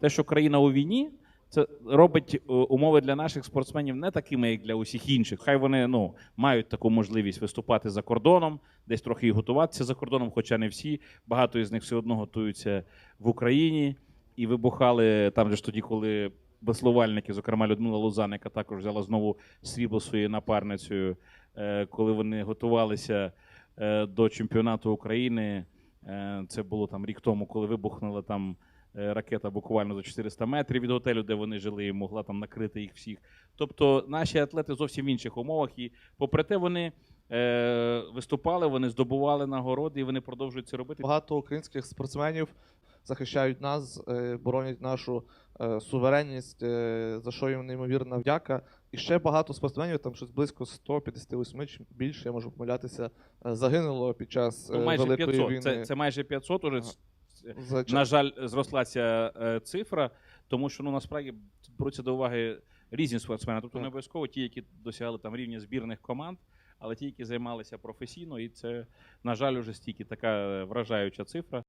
те, що країна у війні, це робить е, умови для наших спортсменів не такими, як для усіх інших. Хай вони ну мають таку можливість виступати за кордоном, десь трохи і готуватися за кордоном, хоча не всі. Багато із них все одно готуються в Україні і вибухали там, ж тоді, коли веслувальники, зокрема Людмила Лузан, яка також взяла знову срібло своєю напарницею, е, коли вони готувалися е, до чемпіонату України. Це було там рік тому, коли вибухнула там ракета буквально за 400 метрів від готелю, де вони жили, і могла там накрити їх всіх. Тобто наші атлети зовсім в інших умовах, і попри те, вони е, виступали, вони здобували нагороди, і вони продовжують це робити. Багато українських спортсменів захищають нас, е, боронять нашу е, суверенність, е, за що їм неймовірна вдяка. І ще багато спортсменів, там щось близько 158 чи більше, я можу помилятися, е, загинуло під час е, Ну, майже Великої 500. війни. Це, це майже 500 уже. Ага. За На жаль, зросла ця е, цифра, тому що ну насправді беруться до уваги різні спортсмени. Тобто не обов'язково ті, які досягали там рівня збірних команд, але ті, які займалися професійно, і це, на жаль, уже стільки така е, вражаюча цифра.